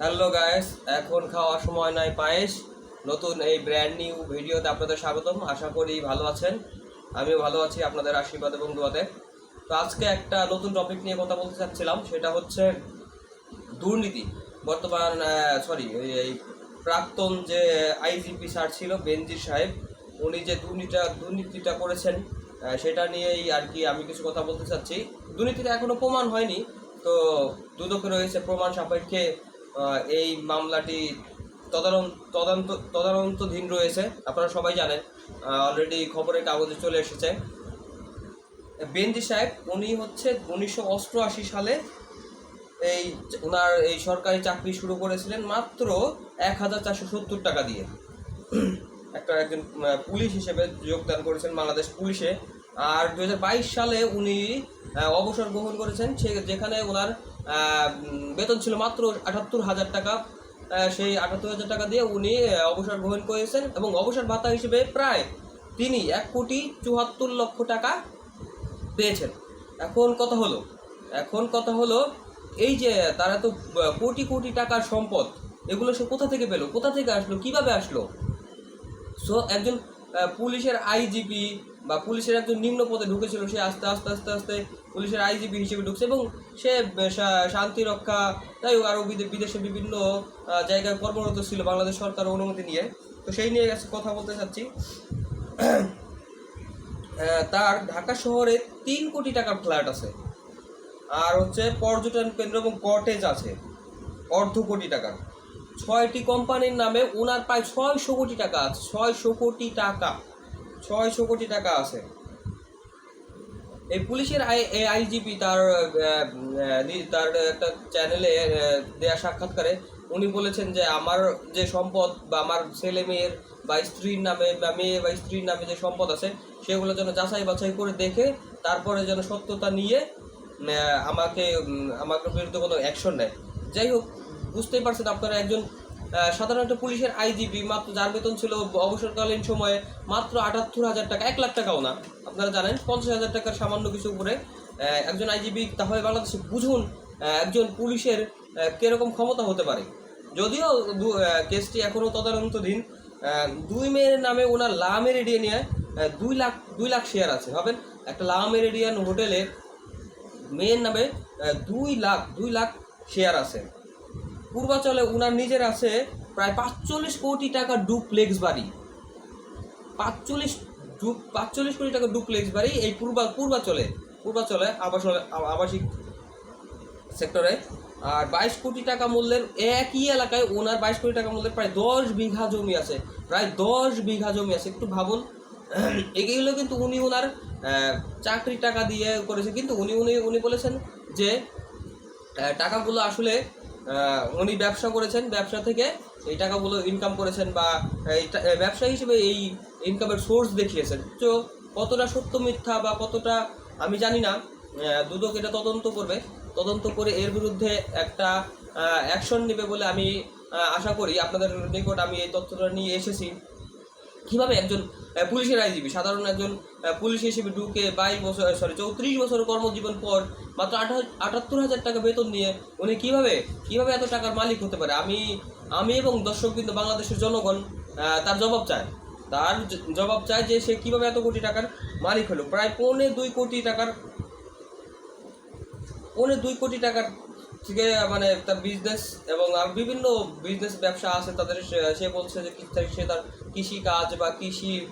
Hello guys, এখন খাওয়ার সময় নাই পায়েস। নতুন এই ব্র্যান্ড নিউ ভিডিওতে আপনাদের স্বাগতম। আশা করি ভালো আছেন। আমিও ভালো আছি, আপনাদের আশীর্বাদ এবং দোয়াতে। তো আজকে একটা নতুন টপিক নিয়ে কথা বলতে চাচ্ছিলাম, সেটা হচ্ছে দুর্নীতি। বর্তমান সরি এই প্রাক্তন যে আইজিপি স্যার ছিল, বেনজির সাহেব, উনি যে দুর্নীতিটা দুর্নীতিটা করেছেন সেটা নিয়েই আর কি আমি কিছু কথা বলতে চাচ্ছি। দুর্নীতিটা এখনও প্রমাণ হয়নি, তো দুদকে রয়েছে প্রমাণ সাপেক্ষে এই মামলাটি তদন্ত তদারন্তধীন রয়েছে, আপনারা সবাই জানেন। অলরেডি খবরের কাগজে চলে এসেছে। বেনজি সাহেব, উনি হচ্ছে উনিশশো অষ্টআশি সালে এই ওনার এই সরকারি চাকরি শুরু করেছিলেন মাত্র এক হাজার চারশো সত্তর টাকা দিয়ে। একটা একজন পুলিশ হিসেবে যোগদান করেছেন বাংলাদেশ পুলিশে। আর দু হাজার বাইশ সালে উনি অবসর গ্রহণ করেছেন, সে যেখানে ওনার বেতন ছিল মাত্র আটাত্তর হাজার টাকা। সেই আটাত্তর হাজার টাকা দিয়ে উনি অবসর গ্রহণ করেছেন এবং অবসর ভাতা হিসেবে প্রায় তিনি এক কোটি চুয়াত্তর লক্ষ টাকা পেয়েছেন। এখন কথা হলো, এখন কথা হলো, এই যে তারা তো কোটি কোটি টাকার সম্পদ, এগুলো সে কোথা থেকে পেল? কোথা থেকে আসলো? কীভাবে আসলো? সো একজন পুলিশের আইজিপি বা পুলিশের একজন নিম্ন পদে ঢুকেছিল, সে আস্তে আস্তে আস্তে আস্তে পুলিশের আইজিপি হিসেবে ঢুকছে এবং সে শান্তি রক্ষা তাই আরও বিদেশে বিভিন্ন জায়গায় কর্মরত ছিল বাংলাদেশ সরকার অনুমতি নিয়ে। তো সেই নিয়ে কথা বলতে চাচ্ছি। তার ঢাকা শহরে তিন কোটি টাকার ফ্ল্যাট আছে। আর হচ্ছে পর্যটন কেন্দ্র এবং কটেজ আছে। অর্ধ কোটি টাকার ছয়টি কোম্পানির নামে ওনার প্রায় ছয়শো কোটি টাকা আছে, ছয়শো কোটি টাকা, ছয়শো কোটি টাকা আছে। এই পুলিশের আই আইজিপি তার তার একটা চ্যানেলে দেয়া সাক্ষাৎকারে উনি বলেছেন যে আমার যে সম্পদ বা আমার ছেলে মেয়ের বা স্ত্রীর নামে বা মেয়ে বা স্ত্রীর নামে যে সম্পদ আছে, সেগুলো যেন যাচাই বাছাই করে দেখে তারপরে যেন সত্যতা নিয়ে আমাকে আমাকে বিরুদ্ধে কোনো অ্যাকশন নেয়। যাই হোক বুঝতেই পারছেন আপনারা একজন সাধারণ একটা পুলিশের আইজিপি মাত্র যার বেতন ছিল অবসরকালীন সময়ে মাত্র আটাত্তর হাজার টাকা এক লাখ টাকাও না আপনারা জানেন পঞ্চাশ হাজার টাকার সামান্য কিছু উপরে একজন আইজিপি তাহলে বাংলাদেশে বুঝুন একজন পুলিশের কীরকম ক্ষমতা হতে পারে। যদিও কেসটি এখনও তদারন্তধীন দুই মেয়ের নামে ওনার লা আহ, দুই লাখ দুই লাখ শেয়ার আছে ভাবেন? একটা লা মেরিডিয়ান হোটেলে মেয়ের নামে দুই লাখ দুই লাখ শেয়ার আছে। পূর্বাচলে উনার নিজের আছে প্রায় পাঁচচল্লিশ কোটি টাকার ডুপ্লেক্স বাড়ি। পাঁচচল্লিশ ডু- পাঁচচল্লিশ কোটি টাকার ডুপ্লেক্স বাড়ি এই পূর্বা পূর্বাচলে পূর্বাচলে আবাস আবাসিক সেক্টরে। আর বাইশ কোটি টাকা মূল্যের একই এলাকায় ওনার বাইশ কোটি টাকা মূল্যের প্রায় দশ বিঘা জমি আছে। প্রায় দশ বিঘা জমি আছে একটু ভাবুন। এগুলো কিন্তু উনি ওনার আহ, চাকরির টাকা দিয়ে করেছে। কিন্তু উনি উনি উনি বলেছেন যে টাকাগুলো আসলে উনি ব্যবসা করেছেন, ব্যবসা থেকে এই টাকাগুলো ইনকাম করেছেন বা ব্যবসা হিসেবে এই ইনকামের সোর্স দেখিয়েছেন। তো কতটা সত্য মিথ্যা বা কতটা, আমি জানি না দুদক এটা তদন্ত করবে। তদন্ত করে এর বিরুদ্ধে একটা অ্যাকশন নেবে বলে আমি আশা করি। আপনাদের নিকট আমি এই তথ্যটা নিয়ে এসেছি। কীভাবে একজন পুলিশের আইজিবি সাধারণ একজন পুলিশ হিসেবে ঢুকে বাইশ বছর সরি চৌত্রিশ বছর কর্মজীবন পর মাত্র আটাত্তর হাজার টাকা বেতন নিয়ে উনি কীভাবে কীভাবে এত টাকার মালিক হতে পারে? আমি আমি এবং দর্শকবৃন্দ বাংলাদেশের জনগণ তার জবাব চায়। তার জবাব চায় যে সে কীভাবে এত কোটি টাকার মালিক হলো। প্রায় পৌনে দুই কোটি টাকার, পৌনে দুই কোটি টাকার থেকে মানে তার বিজনেস এবং বিভিন্ন বিজনেস ব্যবসা আছে তাদের, সে- বলছে যে সে তার কৃষি কাজ বা কৃষি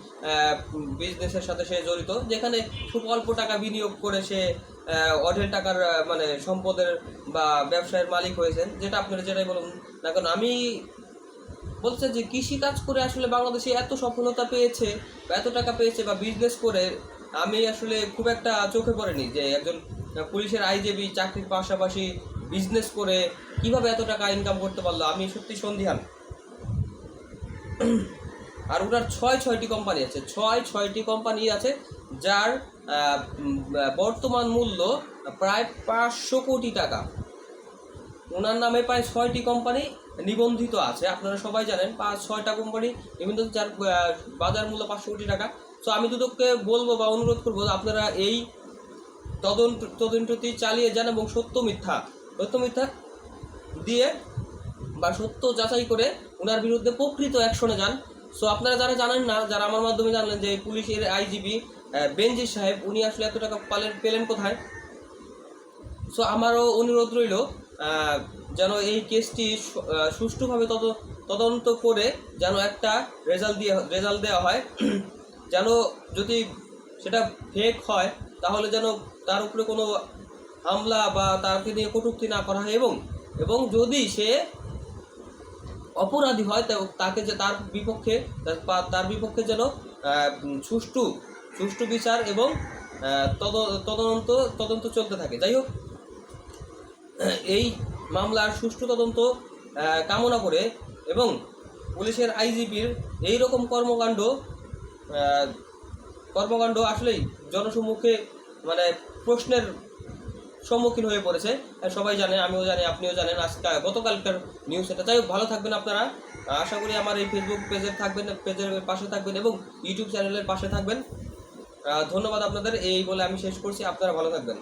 বিজনেসের সাথে সে জড়িত, যেখানে খুব অল্প টাকা বিনিয়োগ করে সে অঢেল টাকার মানে সম্পদের বা ব্যবসায়ের মালিক হয়েছেন, যেটা আপনারা যেটাই বলুন না কারণ আমি বলছে যে কৃষি কাজ করে আসলে বাংলাদেশে এত সফলতা পেয়েছে, বা এত টাকা পেয়েছে বা বিজনেস করে, আমি আসলে খুব একটা চোখে পড়েনি যে একজন পুলিশের আইজেবি চাকরির পাশাপাশি বিজনেস করে কীভাবে এত টাকা ইনকাম করতে পারল? আমি সত্যি সন্দিহান আর ওনার ছয় ছয়টি কোম্পানি আছে। ছয় ছয়টি কোম্পানি আছে যার বর্তমান মূল্য প্রায় পাঁচশো কোটি টাকা। ওনার নামে প্রায় ছয়টি কোম্পানি নিবন্ধিত আছে। আপনারা সবাই জানেন, পাঁচ, ছয়টা কোম্পানি নিবন্ধিত যার বাজার মূল্য পাঁচশো কোটি টাকা। তো আমি দুদককে বলব বা অনুরোধ করব, আপনারা এই তদন্ত, তদন্তটি চালিয়ে যান এবং সত্য মিথ্যা সত্য মিথ্যা দিয়ে বা সত্য যাচাই করে ওনার বিরুদ্ধে প্রকৃত অ্যাকশনে যান। সো আপনারা যারা জানেন না, যারা আমার মাধ্যমে জানলেন যে পুলিশের আইজিবি বেনজির সাহেব, উনি আসলে এত টাকা পালেন, পেলেন কোথায়? সো আমারও অনুরোধ রইল যেন এই কেসটি সুষ্ঠুভাবে তদ, তদন্ত করে যেন একটা রেজাল্ট দিয়ে, রেজাল্ট দেওয়া হয়। যেন যদি সেটা ফেক হয়, তাহলে যেন তার উপরে কোনো হামলা বা তাকে নিয়ে কটূক্তি না করা হয় এবং এবং যদি সে অপরাধী হয় তাকে যে তার বিপক্ষে, তার- বিপক্ষে যেন সুষ্ঠু সুষ্ঠু বিচার এবং তদন্ত তদন্ত চলতে থাকে। যাই হোক, এই মামলার সুষ্ঠু তদন্ত কামনা করে এবং পুলিশের আইজিপির এই রকম কর্মকাণ্ড কর্মকাণ্ড আসলেই জনসম্মুখে মানে প্রশ্নের সম্মুখীন হয়ে পড়েছে। সবাই জানে, আমিও জানি, আপনিও জানেন, আজকে গতকালকার নিউজ এটা। যাই হোক, ভালো থাকবেন আপনারা। আশা করি আমার এই ফেসবুক পেজের থাকবেন পেজের পাশে থাকবেন এবং ইউটিউব চ্যানেলের পাশে থাকবেন। ধন্যবাদ আপনাদের, এই বলে আমি শেষ করছি। আপনারা ভালো থাকবেন।